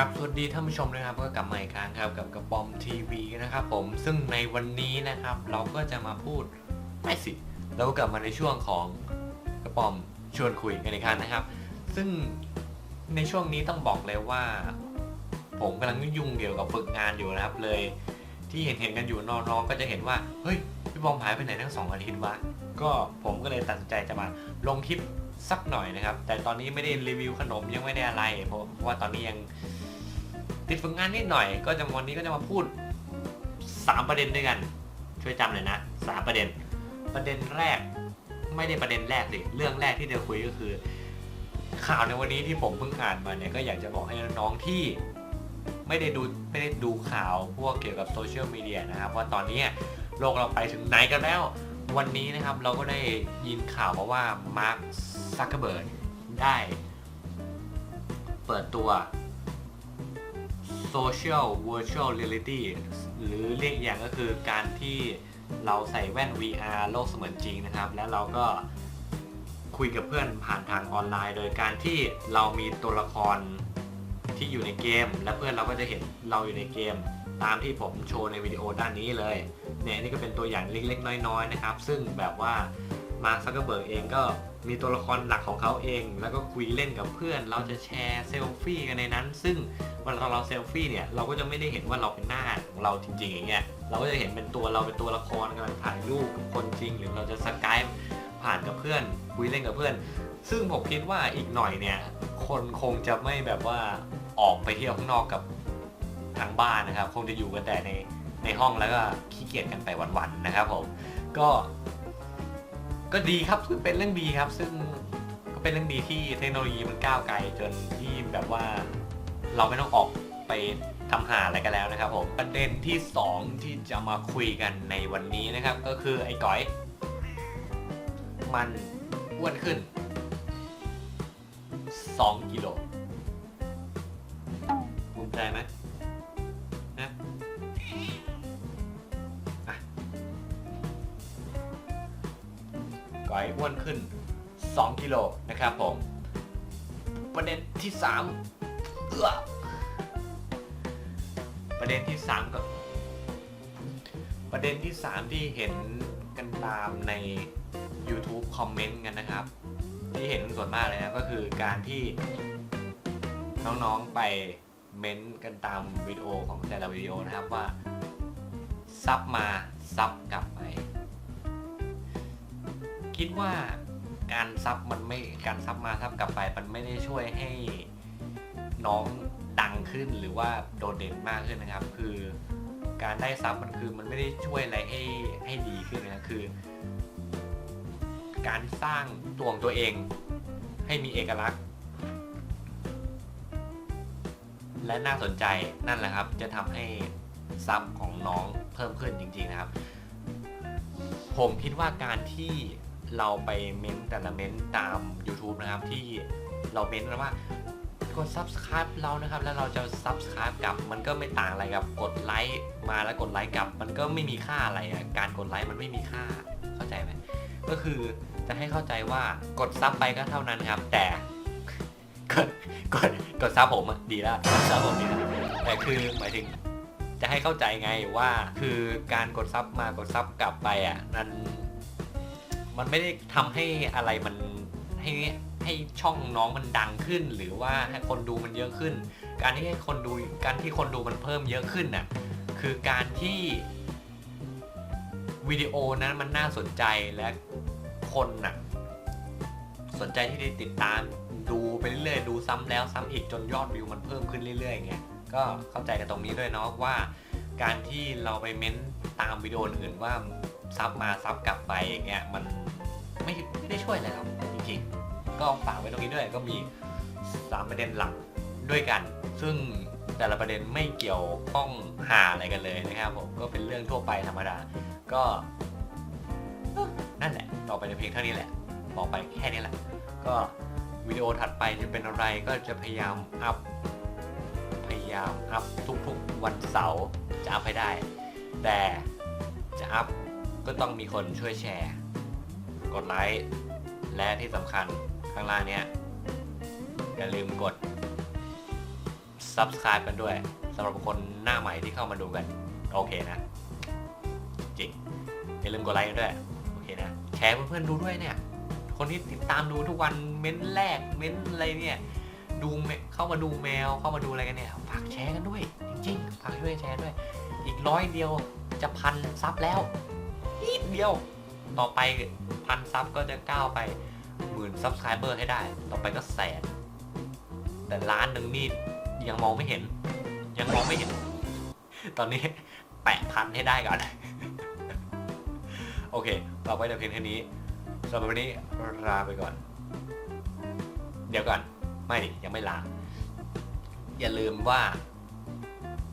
ครับสวัสดีท่านผู้ชมนะครับก็กลับมาอีกครั้งครับกับกระป๋อมทีวีนะครับผมซึ่งในวันนี้นะครับเราก็จะมาพูดไม่สิเราก็กลับมาในช่วงของกระป๋อมชวนคุยกันอีกครั้งนะครับ ซึ่งในช่วงนี้ต้องบอกเลยว่า ผมกำลังยุ่งเกี่ยวกับฝึกงานอยู่นะครับเลย ที่เห็นเห็นกันอยู่น้องๆก็จะเห็นว่าเฮ้ยพี่บอมหายไปไหนทั้งสองอาทิตย์วะก็ผมก็เลยตัดสินใจจะมาลงคลิปสักหน่อยนะครับ แต่ตอนนี้ไม่ได้รีวิวขนมยังไม่ได้อะไรเพราะเพราะว่าตอนนี้ยัง ติดฝึกงานนิดหน่อย ก็จะวันนี้ก็จะมาพูด 3 ประเด็นด้วยกัน ช่วยจำเลยนะสามประเด็น ประเด็นแรก ไม่ได้ประเด็นแรกสิเรื่องแรกที่จะคุยก็คือ ข่าวในวันนี้ที่ผมเพิ่งอ่านมาเนี่ยก็อยากจะบอกให้น้องๆที่ไม่ได้ดูไม่ได้ดูข่าวพวกเกี่ยวกับโซเชียลมีเดียนะครับว่าตอนนี้โลกเราไปถึงไหนกันแล้ว วันนี้นะครับเราก็ได้ยินข่าวมาว่ามาร์คซักเกอร์เบิร์ได้ เปิดตัว Social Virtual Reality หรือเรียกอย่างก็คือการที่เราใส่แว่น VR โลกเสมือนจริงนะครับ แล้วเราก็คุยกับเพื่อนผ่านทางออนไลน์ โดยการที่เรามีตัวละครที่อยู่ในเกม และเพื่อนเราก็จะเห็นเราอยู่ในเกม ตามที่ผมโชว์ในวิดีโอด้านนี้เลยเนี่ยนี่ก็เป็นตัวอย่างเล็กๆ น้อยๆนะครับ ซึ่งแบบว่า มาร์คซักเกอร์เบิร์กเองก็มีตัวละครหลักของเขาเอง แล้วก็คุยเล่นกับเพื่อน เราจะแชร์เซลฟี่กันในนั้น ซึ่งเวลาเราเซลฟี่เนี่ยเราก็จะไม่ได้เห็นว่าเราเป็นหน้าของเราจริงๆอย่างเงี้ยเราก็จะเห็นเป็นตัวเราเป็นตัวละครกำลังถ่ายรูปกับคนจริง หรือเราจะสกายผ่านกับเพื่อน คุยเล่นกับเพื่อน ซึ่งผมคิดว่าอีกหน่อยเนี่ยคนคงจะไม่แบบว่าออกไปเที่ยวข้างนอกกับทางบ้านนะครับ คงจะอยู่กันแต่ในในห้องแล้วก็ขี้เกียจกันไปวันๆนะครับผมก็ ก็ดีครับคือเป็นเรื่องดีครับ ซึ่งก็เป็นเรื่องดีที่เทคโนโลยีมันก้าวไกลจนที่แบบว่าเราไม่ต้องออกไปทำหาอะไรกันแล้วนะครับผมประเด็นที่ 2 ที่จะมาคุยกันในวันนี้นะครับ ก็คือไอ้ก้อย มันอ้วนขึ้น 2 กิโลภูมิใจไหม ก้อ้วนขึ้น 2 กิโลนะครับผม ประเด็นที่3เอื้อประเด็นที่3ก็ประเด็นที่ 3 ที่เห็นกันตามใน YouTube คอมเมนต์กันนะครับ ที่เห็นส่วนมากเลยนะก็คือการที่น้องๆไปเม้นต์กันตามวิดีโอของแต่ละวิดีโอนะครับว่าซับมาซับกลับไป คิดว่าการซับมันไม่การซับมาซับกลับไป มันไม่ได้ช่วยให้น้องดังขึ้นหรือว่าโดดเด่นมากขึ้นนะครับ คือการได้ซับมันคือมันไม่ได้ช่วยอะไรให้ให้ดีขึ้นนะคือ การสร้างตัวของตัวเองให้มีเอกลักษณ์ และน่าสนใจนั่นแหละครับ จะทำให้ซับของน้องเพิ่มขึ้นจริง ๆนะครับ ผมคิดว่าการที่ เราไปเม้นต์แต่ละเม้นต์ตาม YouTube นะครับ ที่เราเม้นต์กันว่ากด subscribe เรานะครับ แล้วเราจะ subscribe กลับ มันก็ไม่ต่างอะไรกับกดไลค์มาแล้วกดไลค์กลับ มันก็ไม่มีค่าอะไรอะการกดไลค์มันไม่มีค่าเข้าใจไหมก็คือจะให้เข้าใจว่ากดซับไปก็เท่านั้นครับ แต่กดกดกดซับผมอะดีแล้วกดซับผมดีแล้วแต่คือหมายถึงจะให้เข้าใจไงว่า คือการกดซับมากดซับกลับไปอะมัน มันไม่ได้ทำให้อะไรมันให้ให้ช่องน้องมันดังขึ้น หรือว่าให้คนดูมันเยอะขึ้น การที่ให้คนดูการที่คนดูมันเพิ่มเยอะขึ้นน่ะคือการที่วิดีโอนั้นมันน่าสนใจและคนน่ะสนใจที่จะติดตามดูไปเรื่อยๆดูซ้ำแล้วซ้ำอีกจนยอดวิวมันเพิ่มขึ้นเรื่อยๆอย่างเงี้ยก็เข้าใจกันตรงนี้ด้วยเนาะว่า การที่เราไปเม้นตามวิดีโออื่นว่าซับมาซับกลับไปอย่างเงี้ยมันไม่ไม่ได้ช่วยอะไรหรอกจริงๆ ก็ฝากไว้ตรงนี้ด้วยก็มี 3 ประเด็นหลักด้วยกัน ซึ่งแต่ละประเด็นไม่เกี่ยวข้องหาอะไรกันเลยนะครับผมก็เป็นเรื่องทั่วไปธรรมดา ก็นั่นแหละ ต่อไปในเพลงเท่านี้แหละบอกไปแค่นี้แหละ ก็วิดีโอถัดไปจะเป็นอะไรก็จะพยายามอัพพยายามอัพทุกๆวันเสาร์ จะอัพให้ได้ แต่จะอัพก็ต้องมีคนช่วยแชร์ กดไลค์ และที่สำคัญข้างล่างเนี้ยอย่าลืมกด subscribe กันด้วยสำหรับคนหน้าใหม่ที่เข้ามาดูกัน โอเคนะ จริง อย่าลืมกดไลค์กันด้วย โอเคนะ แชร์เพื่อนๆดูด้วยเนี่ย คนที่ติดตามดูทุกวันเม้นแรก เม้นอะไรเนี่ย ดูแมเข้ามาดูแมวเข้ามาดูอะไรกันเนี่ยฝากแชร์กันด้วย จริงๆฝากช่วยแชร์ด้วย อีกร้อยเดียวจะพันซับแล้วนิดเดียว ต่อไปพันซับก็จะก้าวไปหมื่นซับสไครเบอร์ให้ได้ ต่อไปก็แสนแต่ล้านหนึ่งนี่ยังมองไม่เห็น ยังมองไม่เห็น ตอนนี้แปะพันให้ได้ก่อน โอเค ต่อไปแต่เพียงแค่นี้สำหรับวันนี้ลาไปก่อน เดี๋ยวก่อน ไม่ดิยังไม่ลา อย่าลืมว่า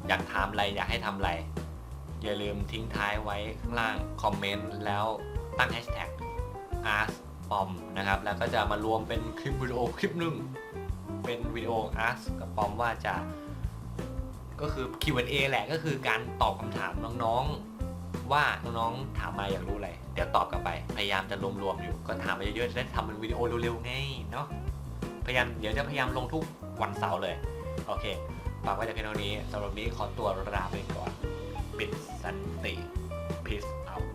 อยากถามอะไรอยากให้ทำอะไร อย่าลืมทิ้งท้ายไว้ข้างล่างคอมเมนต์แล้วตั้งแฮชแท็ก ask pom นะครับ แล้วก็จะมารวมเป็นคลิปวิดีโอคลิปหนึ่งเป็นวิดีโอ ask กับปอมว่าจะก็คือ Q&A แหละก็คือการตอบคำถามน้องๆ ว่าน้องๆถามมาอยากรู้อะไร เดี๋ยวตอบกลับไป พยายามจะรวมๆอยู่ ก็ถามมาเยอะๆจะได้ทำเป็นวิดีโอเร็วๆไงเนาะ ยายามเดี๋ยวจะพยายามลงทุกวันเสาร์เลย โอเคฝากไว้แต่เพียงเท่านี้สำหรับนี้ขอตัวลาไปก่อน ปิดสันติ peace out